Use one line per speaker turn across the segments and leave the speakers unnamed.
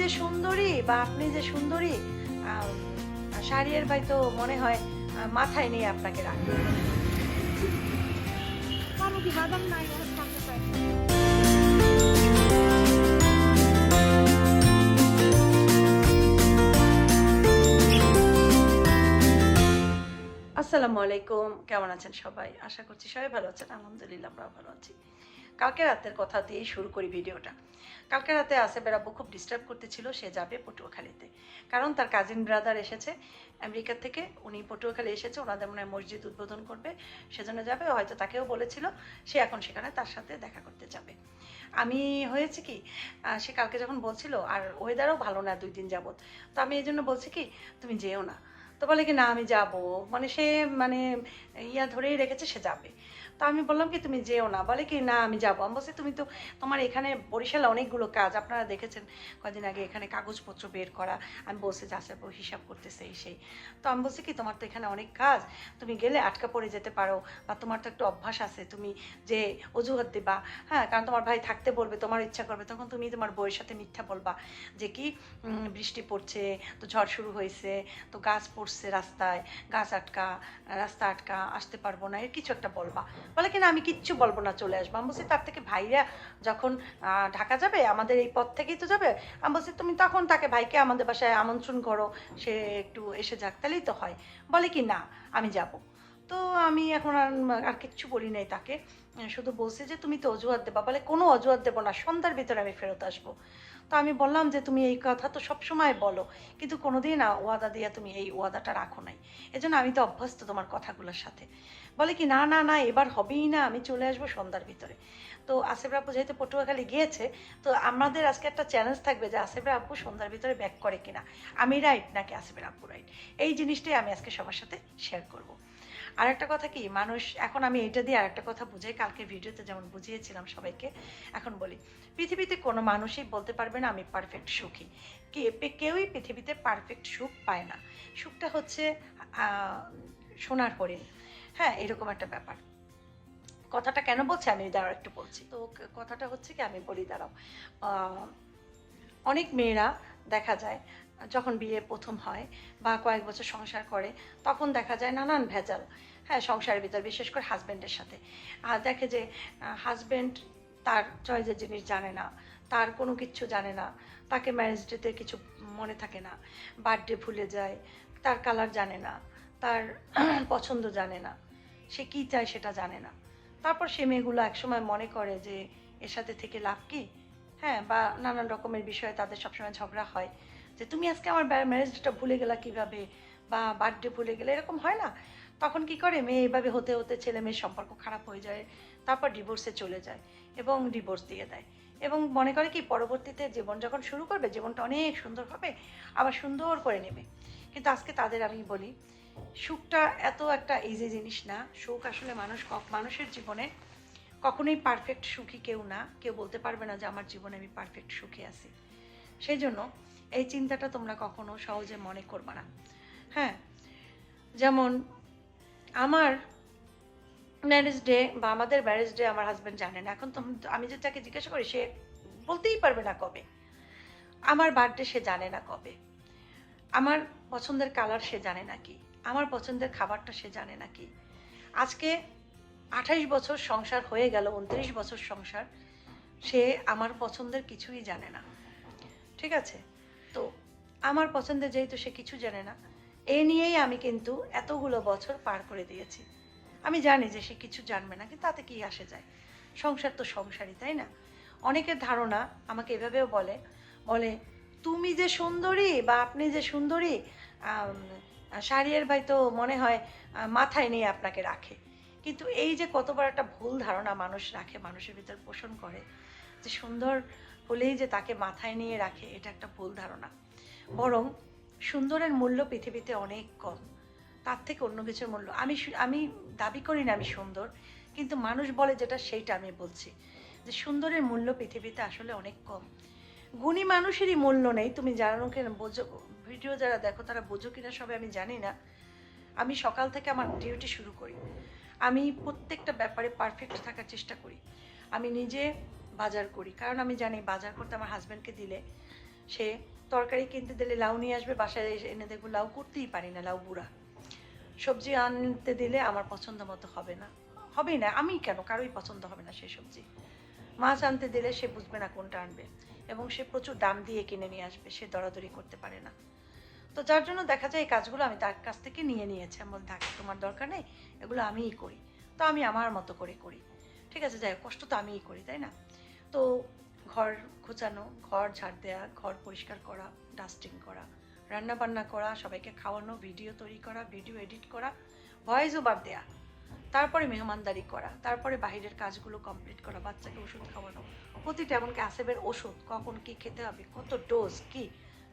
যে সুন্দরী বা আপনি যে সুন্দরী আহ, ভাই তো মনে হয় মাথায় নিয়ে আপনাকে রাখবে? আসসালামু আলাইকুম কেমন আছেন সবাই? আশা করছি সবাই ভালো আছেন আলহামদুলিল্লাহ আমরাও ভালো আছি। কালকে রাতের কথা দিয়েই শুরু করি ভিডিওটা। কালকে রাতে আসেফের আব্বু খুব ডিস্টার্ব করতেছিল, সে যাবে পটুয়াখালীতে। কারণ তার কাজিন ব্রাদার এসেছে আমেরিকা থেকে, উনি পটুয়াখালী এসেছে, ওনাদের মনে হয় মসজিদ উদ্বোধন করবে, সেজন্য যাবে। হয়তো তাকেও বলেছিল, সে এখন সেখানে তার সাথে দেখা করতে যাবে। আমি হয়েছে কি সে কালকে যখন বলছিল, আর ওয়েদারও ভালো না দুই দিন যাবৎ। তো আমি এই জন্য বলছি কি, তুমি যেও না। তো বলে কি, না, আমি যাব। মানে সে মানে ইয়া ধরেই রেখেছে, সে যাবে। তো আমি বললাম কি, তুমি যেও না। বলে কি, না, আমি যাব। আমি বলছি, তুমি তো তোমার এখানে বরিশালে অনেকগুলো কাজ, আপনারা দেখেছেন কদিন আগে এখানে কাগজপত্র বের করা। আমি বলছি, যে পর হিসাব করতেছে এই সেই। তো আমি বলছি কি, তোমার তো এখানে অনেক কাজ, তুমি গেলে আটকা পড়ে যেতে পারো বা তোমার তো একটু অভ্যাস আছে, তুমি যে অজুহাত দেবা হ্যাঁ কারণ তোমার ভাই থাকতে বলবে, তোমার ইচ্ছা করবে, তখন তুমি তোমার বইয়ের সাথে মিথ্যা বলবা যে কি বৃষ্টি পড়ছে, তো ঝড় শুরু হয়েছে, তো গাছ পড়ছে রাস্তায়, গাছ আটকা, রাস্তা আটকা, আসতে পারব না, এর কিছু একটা বলবা। বলে কিনা, আমি কিচ্ছু বলব না, চলে আসব। আমি বলছি, তার থেকে ভাইরা যখন ঢাকা যাবে, আমাদের এই পথ থেকেই তো যাবে? আমি বলছি, তুমি তখন তাকে ভাইকে আমাদের বাসায় আমন্ত্রণ করো, সে একটু এসে যাক তাহলেই তো হয়। বলে কি, না, আমি যাব। তো আমি এখন আর আর কিচ্ছু বলি নাই তাকে। শুধু বলছি যে, তুমি তো অজুহাত দেবা। বলে, কোনো অজুহাত দেবো না, সন্ধ্যার ভিতরে আমি ফেরত আসব। তো আমি বললাম যে তুমি এই কথা তো সবসময় বলো, কিন্তু কোনোদিন ওয়াদা দিয়ে তুমি এই ওয়াদাটা রাখো নাই। এজন্য আমি তো অভ্যস্ত তোমার কথাগুলোর সাথে। বলে কি, না না না, এবার হবেই না, আমি চলে আসব সন্ধ্যার ভিতরে। তো আসেফ আপু যেহেতু পটুয়াখালী গিয়েছে, তো আমাদের আজকে একটা চ্যালেঞ্জ থাকবে যে আসেফের আপু সন্ধ্যার ভিতরে ব্যাক করে কিনা। আমি রাইট নাকি আসেফের আপু রাইট এই জিনিসটাই আমি আজকে সবার সাথে শেয়ার করব। আর একটা কথা কি, মানুষ, এখন আমি এটা দিয়ে আরেকটা কথা বুঝাই কালকে ভিডিওতে যেমন বুঝিয়েছিলাম সবাইকে, এখন বলি, পৃথিবীতে কোনো মানুষই বলতে পারবে না, আমি পারফেক্ট সুখী। কে কেউই পৃথিবীতে পারফেক্ট সুখ পায় না। সুখটা হচ্ছে সোনার হরিণ। হ্যাঁ এরকম একটা ব্যাপার। কথাটা কেন বলছি? আমি দাঁড়াও, একটু বলছি। তো কথাটা হচ্ছে কি, আমি বলি, দাঁড়াও। অনেক মেয়েরা দেখা যায় যখন বিয়ে প্রথম হয় বা কয়েক বছর সংসার করে, তখন দেখা যায় নানান ভেজাল। হ্যাঁ সংসারের ভিতর, বিশেষ করে হাজব্যান্ডের সাথে। আর দেখে যে হাজব্যান্ড তার চয়েসের জিনিস জানে না, তার কোনো কিছু জানে না, তাকে ম্যারেজ ডেতে কিছু মনে থাকে না বার্থডে ভুলে যায়, তার কালার জানে না, তার পছন্দ জানে না, সে কী চায় সেটা জানে না। তারপর সে মেয়েগুলো একসময় মনে করে যে, এর সাথে থেকে লাভ কি? হ্যাঁ বা নানান রকমের বিষয়ে তাদের সবসময় ঝগড়া হয়। যে তুমি আজকে আমার ম্যারেজটা ভুলে গেলা কীভাবে? বা বার্থডে ভুলে গেলে এরকম হয় না? তখন কি করে? মেয়ে এভাবে হতে হতে ছেলে মেয়ের সম্পর্ক খারাপ হয়ে যায়, তারপর ডিভোর্সে চলে যায় এবং ডিভোর্স দিয়ে দেয়। এবং মনে করে কি, পরবর্তীতে জীবন যখন শুরু করবে, জীবনটা অনেক সুন্দর হবে, আবার সুন্দর করে নেবে। কিন্তু আজকে তাদের আমি বলি, সুখটা এত একটা ইজি জিনিস না। সুখ আসলে মানুষ মানুষের জীবনে কখনোই পারফেক্ট সুখী কেউ না। কেউ বলতে পারবে না যে আমার জীবনে আমি পারফেক্ট সুখী আছি। সেই জন্য এই চিন্তাটা তোমরা কখনো সহজে মনে করবে না। হ্যাঁ যেমন আমার ম্যারেজ ডে বা আমাদের ম্যারেজ ডে আমার হাজব্যান্ড জানে না। এখন আমি যদি তাকে জিজ্ঞাসা করি, সে বলতেই পারবে না কবে। আমার বার্থডে সে জানে না কবে। আমার পছন্দের কালার সে জানে না কি। আমার পছন্দের খাবারটা সে জানে না কি। আজকে আঠাইশ বছর সংসার হয়ে গেল, উনত্রিশ বছর সংসার। সে আমার পছন্দের কিছুই জানে না। ঠিক আছে? তো আমার পছন্দের যেহেতু সে কিছু জানে না এ নিয়েই আমি কিন্তু এতগুলো বছর পার করে দিয়েছি। আমি জানি যে সে কিছু জানবে না কিন্তু তাতে কি আসে যায়? সংসার তো সংসারই তাই না? অনেকের ধারণা আমাকে এভাবেও বলে বলে তুমি যে সুন্দরী বা আপনি যে সুন্দরী আম, ভাই তো মনে হয় মাথায় নিয়ে আপনাকে রাখে। কিন্তু এই যে কতবার একটা ভুল ধারণা মানুষ রাখে মানুষের ভিতর পোষণ করে যে সুন্দর হলেই যে তাকে মাথায় নিয়ে রাখে, এটা একটা ভুল ধারণা। বরং সুন্দরের মূল্য পৃথিবীতে অনেক কম। তার থেকে অন্য কিছুর মূল্য। আমি আমি দাবি করি না আমি সুন্দর, কিন্তু মানুষ বলে যেটা সেইটা আমি বলছি, যে সুন্দরের মূল্য পৃথিবীতে আসলে অনেক কম। গুণী মানুষেরই মূল্য নেই। তুমি জানো কেন বোঝো, ভিডিও যারা দেখো তারা বোঝো কিনা সবে আমি জানি না। আমি সকাল থেকে আমার ডিউটি শুরু করি। আমি প্রত্যেকটা ব্যাপারে পারফেক্ট থাকার চেষ্টা করি। আমি নিজে বাজার করি। কারণ আমি জানি বাজার করতে আমার হাজব্যান্ডকে দিলে সে তরকারি কিনতে দিলে লাউ নিয়ে আসবে, বাসায় এসে এনে দেখব লাউ করতেই পারি না, লাউ বুড়া। সবজি আনতে দিলে আমার পছন্দ মতো হবে না। হবেই না, আমি কেন? কারোই পছন্দ হবে না সেই সবজি। মাছ আনতে দিলে সে বুঝবে না কোনটা আনবে এবং সে প্রচুর দাম দিয়ে কিনে নিয়ে আসবে, সে দরাদরি করতে পারে না। তো যার জন্য দেখা যায় এই কাজগুলো আমি তার কাছ থেকে নিয়ে নিয়েছি। আমি বলি থাক, তোমার দরকার নেই, এগুলো আমিই করি। তো আমি আমার মতো করে করি। ঠিক আছে, যাই কষ্ট তো আমিই করি, তাই না? তো ঘর গোছানো, ঘর ঝাড় দেওয়া ঘর পরিষ্কার করা ডাস্টিং করা, রান্না বান্না করা, সবাইকে খাওয়ানো ভিডিও তৈরি করা ভিডিও এডিট করা ভয়েস ওভার দেয়া, তারপরে মেহমানদারি করা, তারপরে বাইরের কাজগুলো কমপ্লিট করা, বাচ্চাকে ওষুধ খাওয়ানো, প্রতিটা এমনকি আসেবের ওষুধ, কখন কি খেতে হবে, কত ডোজ কি,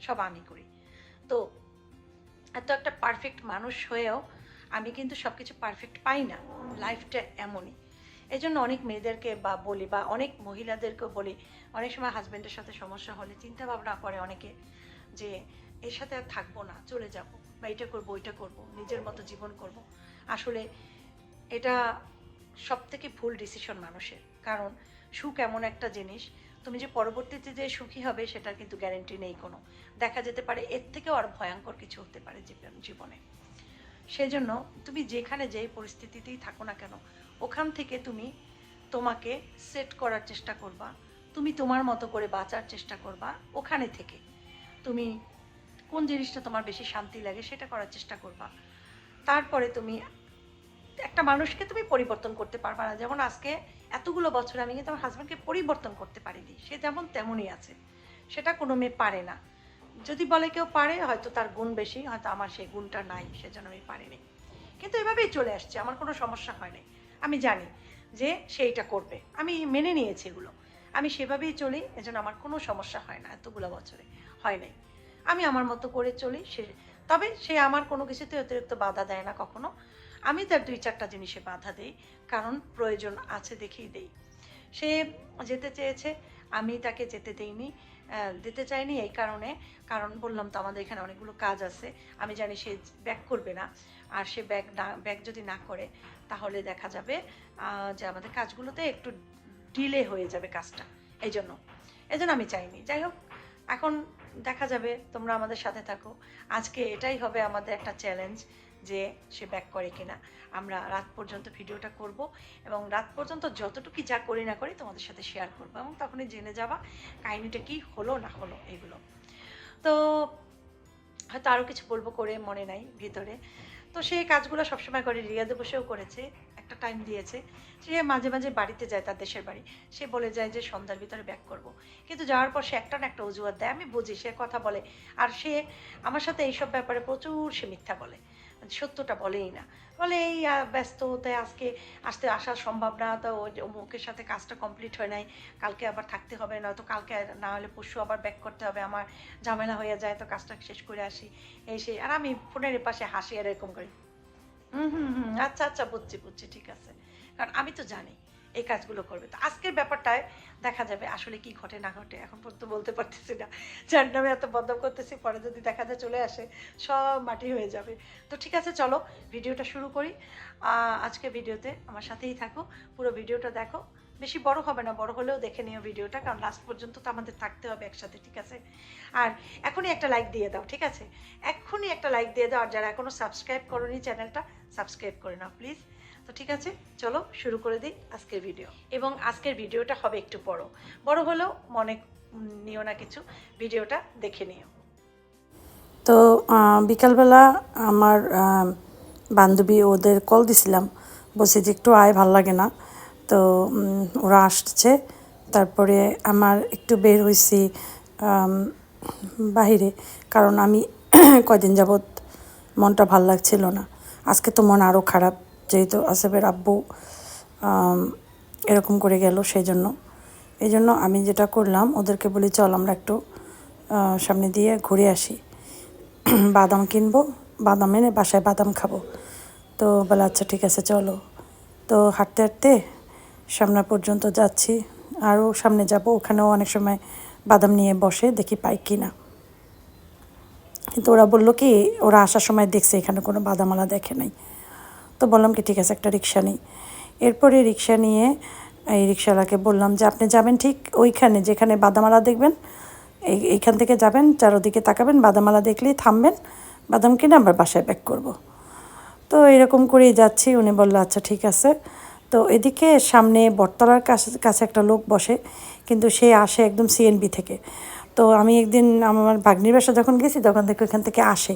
সব আমি করি। তো এত একটা পারফেক্ট মানুষ হয়েও আমি কিন্তু সব কিছু পারফেক্ট পাই না লাইফটা এমনই। এই জন্য অনেক মেয়েদেরকে বা বলি বা অনেক মহিলাদেরকেও বলি, অনেক সময় হাজব্যান্ডের সাথে সমস্যা হলে চিন্তা ভাবনা করে অনেকে যে এর সাথে আর থাকব না, চলে যাব বা এটা করব, ওইটা করব, নিজের মতো জীবন করব। আসলে এটা সব থেকে ভুল ডিসিশন মানুষের। কারণ সুখ এমন একটা জিনিস, তুমি যে পরবর্তীতে যে সুখী হবে সেটার কিন্তু গ্যারেন্টি নেই কোনো। দেখা যেতে পারে এর থেকেও আর ভয়ঙ্কর কিছু হতে পারে জীবনে। সেজন্য তুমি যেখানে যেই পরিস্থিতিতেই থাকো না কেন, ওখান থেকে তুমি তোমাকে সেট করার চেষ্টা করবা, তুমি তোমার মতো করে বাঁচার চেষ্টা করবা, ওখানে থেকে। তুমি কোন জিনিসটা তোমার বেশি শান্তি লাগে সেটা করার চেষ্টা করবা। তারপরে তুমি একটা মানুষকে তুমি পরিবর্তন করতে পারবা না। যেমন আজকে এতগুলো বছর আমি কিন্তু আমার হাজব্যান্ডকে পরিবর্তন করতে পারিনি, সে যেমন তেমনই আছে। সেটা কোনো মেয়ে পারে না। যদি বলে কেউ পারে, হয়তো তার গুণ বেশি, হয়তো আমার সেই গুণটা নাই, সেজন্য আমি পারিনি। কিন্তু এভাবেই চলে আসছে, আমার কোনো সমস্যা হয়নি। আমি জানি যে সেইটা করবে। আমি মেনে নিয়েছি এগুলো। আমি সেভাবেই চলি, এজন্য আমার কোনো সমস্যা হয় না, এতগুলো বছরে। হয় নাই। আমি আমার মতো করে চলি, সে তবে সে আমার কোনো কিছুতে অতিরিক্ত বাধা দেয় না কখনো। আমি তার দুই চারটা জিনিসে বাধা দেই, কারণ প্রয়োজন আছে দেখেই দেই। সে যেতে চেয়েছে, আমি তাকে যেতে দেইনি। দিতে চাইনি এই কারণে। কারণ বললাম তো আমাদের এখানে অনেকগুলো কাজ আছে। আমি জানি সে ব্যাক করবে না। আর সে ব্যাক না, ব্যাক যদি না করে, তাহলে দেখা যাবে যে আমাদের কাজগুলোতে একটু ডিলে হয়ে যাবে কাজটা। এই জন্য। এই জন্য আমি চাইনি। যাই হোক, এখন দেখা যাবে, তোমরা আমাদের সাথে থাকো। আজকে এটাই হবে আমাদের একটা চ্যালেঞ্জ যে সে ব্যাক করে কিনা। আমরা রাত পর্যন্ত ভিডিওটা করব এবং রাত পর্যন্ত যতটুকু যা করি না করি তোমাদের সাথে শেয়ার করব এবং তখনই জেনে যাবা কাহিনিটা কি হলো, না হলো এগুলো। তো হয়তো আরও কিছু বলব করে মনে নাই ভিতরে। তো সেই কাজগুলো সবসময় করে, রিয়াদে বসেও করেছে, একটা টাইম দিয়েছে। সে মাঝে মাঝে বাড়িতে যায় তার দেশের বাড়ি। সে বলে যায় যে সন্ধ্যার ভিতরে ব্যাক করব। কিন্তু যাওয়ার পর সে একটা না একটা অজুহাত দেয়। আমি বুঝি সে কথা বলে। আর সে আমার সাথে এইসব ব্যাপারে প্রচুর সে মিথ্যা বলে। সত্যটা বলেই না। বলে এই ব্যস্ত ব্যস্ততায় আজকে আসতে আসার সম্ভব না, তো ও যে অমুকের সাথে কাজটা কমপ্লিট হয় নাই, কালকে আবার থাকতে হবে, নয়তো কালকে না হলে পরশু আবার ব্যাক করতে হবে, আমার ঝামেলা হয়ে যায়, তো কাজটা শেষ করে আসি। এই সেই, আর আমি ফোনের পাশে হাসি আর এরকম করি। হুম হুম হুম আচ্ছা আচ্ছা বুঝছি বুঝছি, ঠিক আছে। কারণ আমি তো জানি এই কাজগুলো করবে। তো আজকের ব্যাপারটায় দেখা যাবে আসলে কি ঘটে, না ঘটে। এখন পর্যন্ত বলতে পারতেছি না। যার নামে এত বদনাম করতেছি, পরে যদি দেখা যায় চলে আসে, সব মাটি হয়ে যাবে। তো ঠিক আছে, চলো ভিডিওটা শুরু করি। আজকে ভিডিওতে আমার সাথেই থাকো, পুরো ভিডিওটা দেখো। বেশি বড় হবে না, বড় হলেও দেখে নিও ভিডিওটা, কারণ লাস্ট পর্যন্ত তো আমাদের থাকতে হবে একসাথে, ঠিক আছে? আর এখনই একটা লাইক দিয়ে দাও, ঠিক আছে? এখনই একটা লাইক দিয়ে দাও, আর যারা এখনও সাবস্ক্রাইব করোনি চ্যানেলটা সাবস্ক্রাইব করে নাও প্লিজ তো ঠিক আছে চলো শুরু করে দিই আজকের ভিডিও এবং আজকের ভিডিওটা হবে একটু বড়। বড় হলেও মনে নিও না কিছু। ভিডিওটা দেখে নিও।
তো বিকালবেলা আমার বান্ধবী ওদের কল দিছিলাম। বলছি যে একটু আয় ভালো লাগে না। তো ওরা আসছে। তারপরে আমার একটু বের হয়েছি বাহিরে। কারণ আমি কয়দিন যাবৎ মনটা ভালো লাগছিল না। আজকে তো মন আরও খারাপ। যেহেতু আসেফের আব্বু এরকম করে গেল সেই জন্য এই জন্য আমি যেটা করলাম, ওদেরকে বলি, চল আমরা একটু সামনে দিয়ে ঘুরে আসি। বাদাম কিনবো, বাদাম এনে বাসায় বাদাম খাব। তো বলে আচ্ছা ঠিক আছে, চলো। তো হাঁটতে হাঁটতে সামনে পর্যন্ত যাচ্ছি। আরও সামনে যাব, ওখানেও অনেক সময় বাদাম নিয়ে বসে দেখি পাই কি না। কিন্তু ওরা বলল কি, ওরা আসার সময় দেখছে, এখানে কোনো বাদামালা দেখে নাই। তো বললাম কি, ঠিক আছে, একটা রিক্সা নিই। এরপরে রিক্সা নিয়ে এই রিক্সাওয়ালাকে বললাম যে, আপনি যাবেন ঠিক ওইখানে, যেখানে বাদামালা দেখবেন, এই, এইখান থেকে যাবেন, চারোদিকে তাকাবেন বাদামালা দেখলেই থামবেন, বাদাম কিনে আবার বাসায় ব্যাক করব। তো এরকম করেই যাচ্ছি, উনি বলল আচ্ছা ঠিক আছে। তো এদিকে সামনে বটতলার কাছে কাছে একটা লোক বসে, কিন্তু সে আসে একদম সিএনবি থেকে। তো আমি একদিন আমার ভাগ্নির বাসা যখন গেছি, তখন থেকে ওখান থেকে আসে।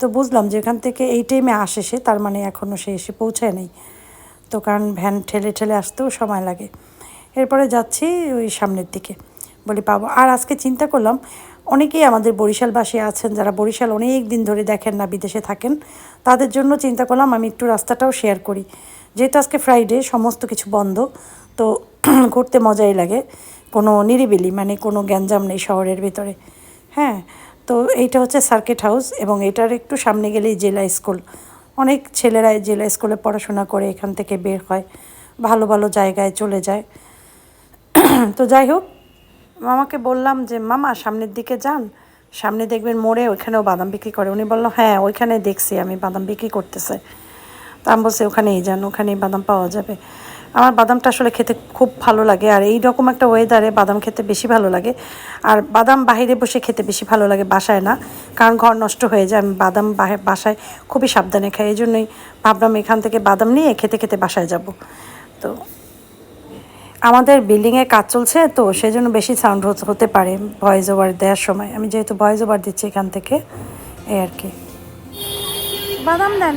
তো বুঝলাম যে ওখান থেকে এই টাইমে আসে সে, তার মানে এখনও সে এসে পৌঁছায় নাই। তো কারণ ভ্যান ঠেলে ঠেলে আসতেও সময় লাগে। এরপরে যাচ্ছি ওই সামনের দিকে। বলি পাবো আর আজকে চিন্তা করলাম, অনেকেই আমাদের বরিশালবাসী আছেন, যারা বরিশাল অনেক দিন ধরে দেখেন না, বিদেশে থাকেন, তাদের জন্য চিন্তা করলাম আমি একটু রাস্তাটাও শেয়ার করি। যেহেতু আজকে ফ্রাইডে সমস্ত কিছু বন্ধ, তো ঘুরতে মজাই লাগে। কোনো নিরিবিলি মানে কোনো গ্যাঞ্জাম নেই শহরের ভিতরে। হ্যাঁ তো এইটা হচ্ছে সার্কিট হাউস এবং এটার একটু সামনে গেলেই জেলা স্কুল। অনেক ছেলেরা জেলা স্কুলে পড়াশোনা করে এখান থেকে বের হয়, ভালো ভালো জায়গায় চলে যায়। তো যাই হোক, মামাকে বললাম যে, মামা, সামনের দিকে যান, সামনে দেখবেন মোড়ে ওইখানেও বাদাম বিক্রি করে। উনি বলল হ্যাঁ ওইখানে দেখছি, আমি বাদাম বিক্রি করতেছে। তা আমি বলছি, ওখানেই যান, ওখানেই বাদাম পাওয়া যাবে। আমার বাদামটা আসলে খেতে খুব ভালো লাগে আর এই রকম একটা ওয়েদারে বাদাম খেতে বেশি ভালো লাগে। আর বাদাম বাইরে বসে খেতে বেশি ভালো লাগে বাসায় না, কারণ ঘর নষ্ট হয়ে যায়। আমি বাদাম বাসায় খুবই সাবধানে খাই এই জন্যই ভাবলাম এখান থেকে বাদাম নিয়ে খেতে খেতে বাসায় যাব। তো আমাদের বিল্ডিংয়ে কাজ চলছে, তো সেই জন্য বেশি সাউন্ড হতে পারে ভয়েস ওভার দেওয়ার সময়। আমি যেহেতু ভয়েস ওভার দিচ্ছি এখান থেকে, এই আর কি। বাদাম দেন।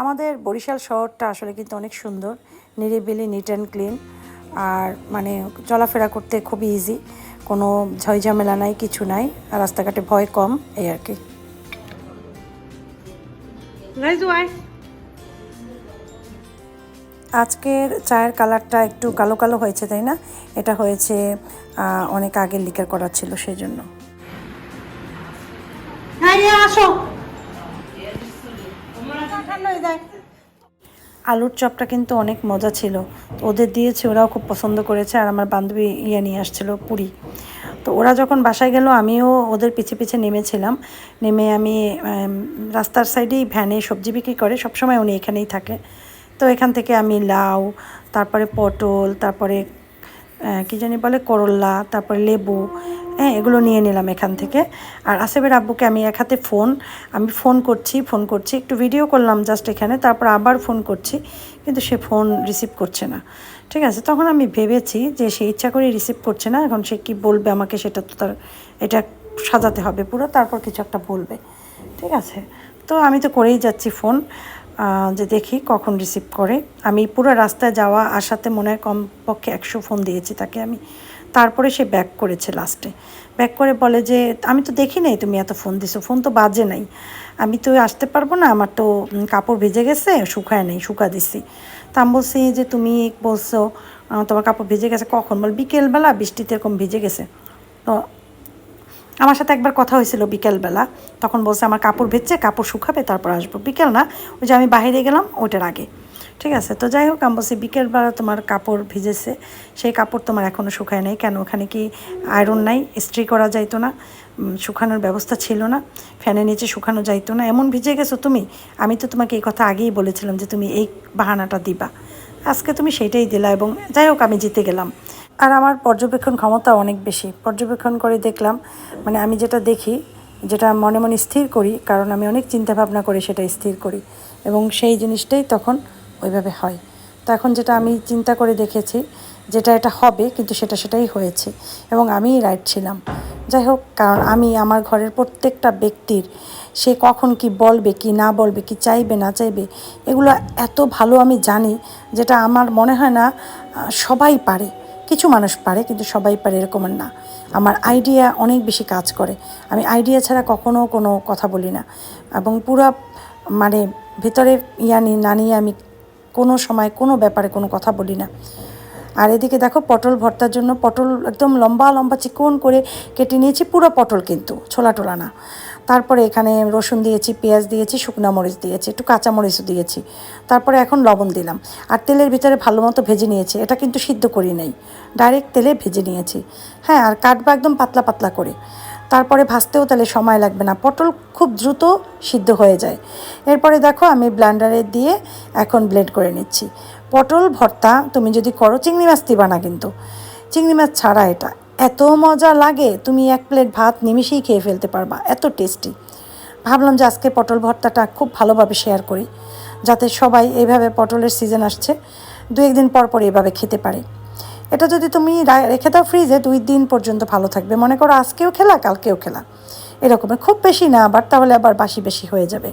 আমাদের বরিশাল শহরটা আসলে কিন্তু অনেক সুন্দর নিরিবিলি নিট অ্যান্ড ক্লিন আর মানে চলাফেরা করতে খুবই ইজি কোনো ঝয়ঝামেলা নাই কিছু নাই আর রাস্তাঘাটে ভয় কম এই আর কি. আজকের চায়ের কালারটা একটু কালো কালো হয়েছে তাই না? এটা হয়েছে অনেক আগে লিকার করা ছিল সেই জন্য।
হ্যাঁ আসো।
আলুর চপটা কিন্তু অনেক মজা ছিল। ওদের দিয়েছে, ওরাও খুব পছন্দ করেছে আর আমার বান্ধবী ইয়ে নিয়ে আসছিল, পুরি। তো ওরা যখন বাসায় গেল, আমিও ওদের পিছে পিছে নেমেছিলাম। নেমে আমি রাস্তার সাইডেই ভ্যানে সবজি বিক্রি করে, সবসময় উনি এখানেই থাকে। তো এখান থেকে আমি লাউ, তারপরে পটল, তারপরে কি জানি বলে করল্লা তারপরে লেবু হ্যাঁ এগুলো নিয়ে নিলাম এখান থেকে। আর আসেবের আব্বুকে আমি এক হাতে ফোন, আমি ফোন করছি ফোন করছি, একটু ভিডিও করলাম জাস্ট এখানে, তারপর আবার ফোন করছি, কিন্তু সে ফোন রিসিভ করছে না। ঠিক আছে, তখন আমি ভেবেছি যে সে ইচ্ছা করে রিসিভ করছে না, এখন সে কি বলবে আমাকে সেটা তো তার, এটা সাজাতে হবে পুরো, তারপর কিছু একটা বলবে। ঠিক আছে, তো আমি তো করেই যাচ্ছি ফোন যে দেখি কখন রিসিভ করে। আমি পুরো রাস্তায় যাওয়া আসাতে মনে হয় কমপক্ষে একশো ফোন দিয়েছি তাকে আমি। তারপরে সে ব্যাক করেছে লাস্টে ব্যাক করে বলে যে, আমি তো দেখি নাই তুমি এত ফোন দিছো ফোন তো বাজে নাই। আমি তো আসতে পারব না, আমার তো কাপড় ভিজে গেছে, শুকায় নেই, শুকা দিছি। তা আমি বলছি যে, তুমি বলছো তোমার কাপড় ভিজে গেছে কখন? বল, বিকেলবেলা বৃষ্টিতে এরকম ভিজে গেছে। তো আমার সাথে একবার কথা হয়েছিল বিকেলবেলা। তখন বলছে, আমার কাপড় ভেজছে, কাপড় শুকাবে, তারপর আসব। বিকেল না, ওই যে আমি বাইরে গেলাম, ওইটার আগে। ঠিক আছে, তো যাই হোক, আমি বলছি বিকেলবেলা তোমার কাপড় ভিজেছে, সেই কাপড় তোমার এখনও শুকায় নাই। কেন? ওখানে কি আয়রন নাই? ইস্ত্রি করা যাইতো না। শুকানোর ব্যবস্থা ছিল না। ফ্যানের নিচে শুকানো যাইতো না। এমন ভিজে গেছো তুমি? আমি তো তোমাকে এই কথা আগেই বলেছিলাম যে তুমি এই বাহানাটা দিবা। আজকে তুমি সেটাই দিলা এবং যাই হোক, আমি জিতে গেলাম। আর আমার পর্যবেক্ষণ ক্ষমতা অনেক বেশি। পর্যবেক্ষণ করে দেখলাম মানে আমি যেটা দেখি, যেটা মনে মনে স্থির করি, কারণ আমি অনেক চিন্তা ভাবনা করে সেটা স্থির করি। এবং সেই জিনিসটাই তখন ওইভাবে হয়। তো এখন যেটা আমি চিন্তা করে দেখেছি, যেটা এটা হবে কিন্তু সেটা সেটাই হয়েছে এবং আমিই রাইট ছিলাম। যাই হোক, কারণ আমি আমার ঘরের প্রত্যেকটা ব্যক্তির সে কখন কি বলবে, কি না বলবে, কি চাইবে, না চাইবে, এগুলো এত ভালো আমি জানি যেটা আমার মনে হয় না সবাই পারে। কিছু মানুষ পারে কিন্তু সবাই পারে এরকম না। আমার আইডিয়া অনেক বেশি কাজ করে। আমি আইডিয়া ছাড়া কখনো কোনো কথা বলি না। এবং পুরো মানে ভিতরে ইয়া নিয়ে না নিয়ে আমি কোনো সময় কোনো ব্যাপারে কোনো কথা বলি না। আর এদিকে দেখো পটল ভর্তার জন্য পটল একদম লম্বা লম্বা চিকন করে কেটে নিয়েছি, পুরো পটল কিন্তু, ছোলা টোলা না। তারপরে এখানে রসুন দিয়েছি, পেঁয়াজ দিয়েছি, শুকনা মরিচ দিয়েছি, একটু কাঁচা মরিচও দিয়েছি। তারপরে এখন লবণ দিলাম। আর তেলের ভিতরে ভালো মতো ভেজে নিয়েছি, এটা কিন্তু সিদ্ধ করি নাই। ডাইরেক্ট তেলে ভেজে নিয়েছি। হ্যাঁ আর কাটবো একদম পাতলা পাতলা করে। তারপরে ভাজতেও তাহলে সময় লাগবে না। পটল খুব দ্রুত সিদ্ধ হয়ে যায়। এরপরে দেখো আমি ব্লান্ডারে দিয়ে এখন ব্লেন্ড করে নিচ্ছি। পটল, ভর্তা, তুমি যদি করো চিংড়ি মাছ দিবা না কিন্তু। চিংড়ি মাছ ছাড়া এটা। এত মজা লাগে, তুমি এক প্লেট ভাত নিমিশেই খেয়ে ফেলতে পারবা। এত টেস্টি ভাবলাম যে আজকে পটল, ভর্তাটা খুব ভালোভাবে শেয়ার করি, যাতে সবাই এইভাবে পটলের সিজন আসছে। দু একদিন পর পর এভাবে খেতে পারে। এটা যদি তুমি রেখে দাও ফ্রিজে দুই দিন পর্যন্ত ভালো থাকবে। মনে করো আজকেও খেলা, কালকেও খেলা। এরকমের খুব বেশি না আবার তাহলে আবার বাসি বেশি হয়ে যাবে।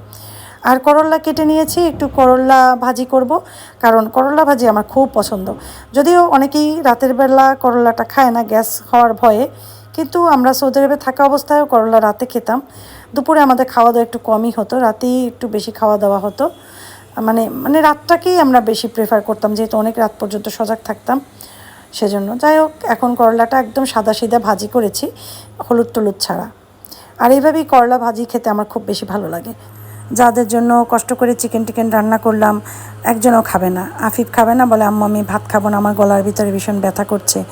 আর করল্লা কেটে নিয়েছি, একটু করল্লা ভাজি করব। কারণ করল্লা ভাজি আমার খুব পছন্দ। যদিও অনেকেই রাতের বেলা করল্লাটা খায় না, গ্যাস হওয়ার ভয়ে। কিন্তু আমরা সৌদি আরবে থাকা অবস্থায়ও করলা রাতে খেতাম। দুপুরে আমাদের খাওয়া দাওয়া একটু কমই হতো, রাতেই একটু বেশি খাওয়া দাওয়া হতো। মানে মানে রাতটাকেই আমরা বেশি প্রেফার করতাম, যেহেতু অনেক রাত পর্যন্ত সজাগ থাকতাম। সেজন্য। যাই হোক, এখন করলাটা একদম সাদা সিধা ভাজি করেছি, হলুদ টলুদ ছাড়া। আর এইভাবেই করলা ভাজি খেতে আমার খুব বেশি ভালো লাগে। যাদের জন্য কষ্ট করে চিকেন টিকেন রান্না করলাম, একজনও খাবে না। আফিফ খাবে না বলে, আম্মু, আমি ভাত খাব না, আমার গলার ভিতরে ভীষণ ব্যথা করছে।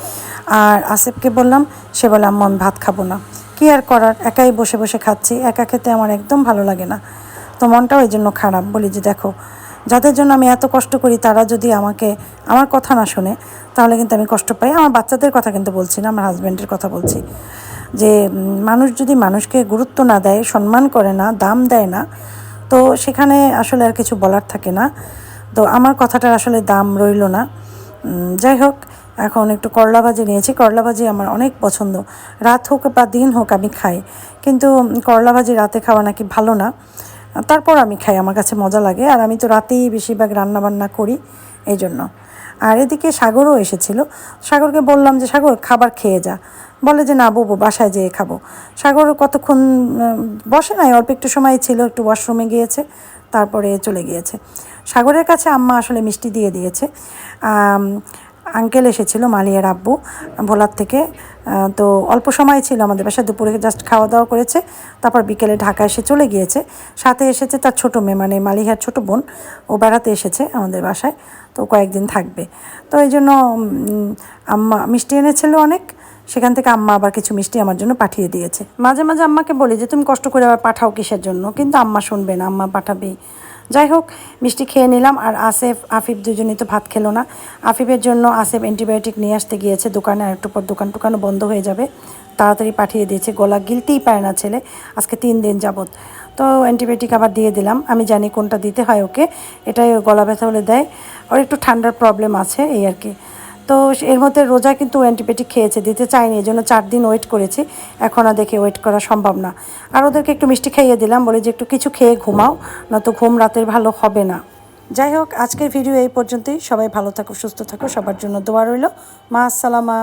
আর আসিফকে বললাম, সে বলে, আম্মু, আমি ভাত খাব না। কী আর করার, একাই বসে বসে খাচ্ছি। একা খেতে আমার একদম ভালো লাগে না। তো মনটাও এই জন্য খারাপ। বলি যে, দেখো যাদের জন্য আমি এত কষ্ট করি, তারা যদি আমাকে আমার কথা না শোনে, তাহলে কিন্তু আমি কষ্ট পাই। আমার বাচ্চাদের কথা কিন্তু বলছি না, আমার হাজব্যান্ডের কথা বলছি। যে মানুষ যদি মানুষকে গুরুত্ব না দেয়, সম্মান করে না, দাম দেয় না, তো সেখানে আসলে আর কিছু বলার থাকে না। তো আমার কথাটার আসলে দাম রইল না। যাই হোক, এখন একটু করলা ভাজি নিয়েছি। করলা ভাজি আমার অনেক পছন্দ। রাত হোক বা দিন হোক আমি খাই। কিন্তু করলা ভাজি রাতে খাওয়া নাকি ভালো না। তারপর আমি খাই, আমার কাছে মজা লাগে। আর আমি তো রাতেই বেশিরভাগ রান্নাবান্না করি এই জন্য। আর এদিকে সাগরও এসেছিল। সাগরকে বললাম যে, সাগর, খাবার খেয়ে যা। বলে যে, না বউ বাসায় যেয়ে খাব। সাগর কতক্ষণ বসে নাই, অল্প একটু সময় ছিল, একটু ওয়াশরুমে গিয়েছে, তারপরে চলে গিয়েছে। সাগরের কাছে আম্মা আসলে মিষ্টি দিয়ে দিয়েছে। আঙ্কেল এসেছিল মালিয়ার আব্বু, ভোলার থেকে। তো অল্প সময় ছিল আমাদের বাসায়, দুপুরে জাস্ট খাওয়া দাওয়া করেছে, তারপর বিকেলে ঢাকা এসে চলে গিয়েছে। সাথে এসেছে তার ছোটো মেয়ে মানে মালিহার ছোটো বোন, ও বেড়াতে এসেছে আমাদের বাসায়, তো কয়েকদিন থাকবে। তো এই জন্য আম্মা, মিষ্টি এনেছিল অনেক, সেখান থেকে আম্মা আবার কিছু মিষ্টি আমার জন্য পাঠিয়ে দিয়েছে। মাঝে মাঝে আম্মাকে বলি যে, তুমি কষ্ট করে আবার পাঠাও কিসের জন্য? কিন্তু আম্মা শুনবে না, আম্মা পাঠাবেই। যাই হোক মিষ্টি খেয়ে নিলাম আর আসেফ, আফিফ দুজনেই তো ভাত খেলো না। আফিফের জন্য আসেফ অ্যান্টিবায়োটিক নিয়ে আসতে গিয়েছে দোকানে আর একটু পর দোকান টোকানও বন্ধ হয়ে যাবে। তাড়াতাড়ি পাঠিয়ে দিয়েছে, গলা গিলতেই পায় না ছেলে, আজকে তিন দিন যাবৎ। তো অ্যান্টিবায়োটিক আবার দিয়ে দিলাম, আমি জানি কোনটা দিতে হয় ওকে, এটাই গলা ব্যথা হলে দেয়। ওর একটু ঠান্ডার প্রবলেম আছে, এই আর কি। তো এর মধ্যে রোজা কিন্তু অ্যান্টিবায়োটিক খেয়েছে, দিতে চাইনি এই জন্য চার দিন ওয়েট করেছি। এখন আর দেখে ওয়েট করা সম্ভব না। আর ওদেরকে একটু মিষ্টি খাইয়ে দিলাম, বলে যে একটু কিছু খেয়ে ঘুমাও, নয়তো ঘুম রাতের ভালো হবে না। যাই হোক, আজকের ভিডিও এই পর্যন্তই। সবাই ভালো থাকো, সুস্থ থাকো, সবার জন্য দোয়া রইল। মা, আসসালামা।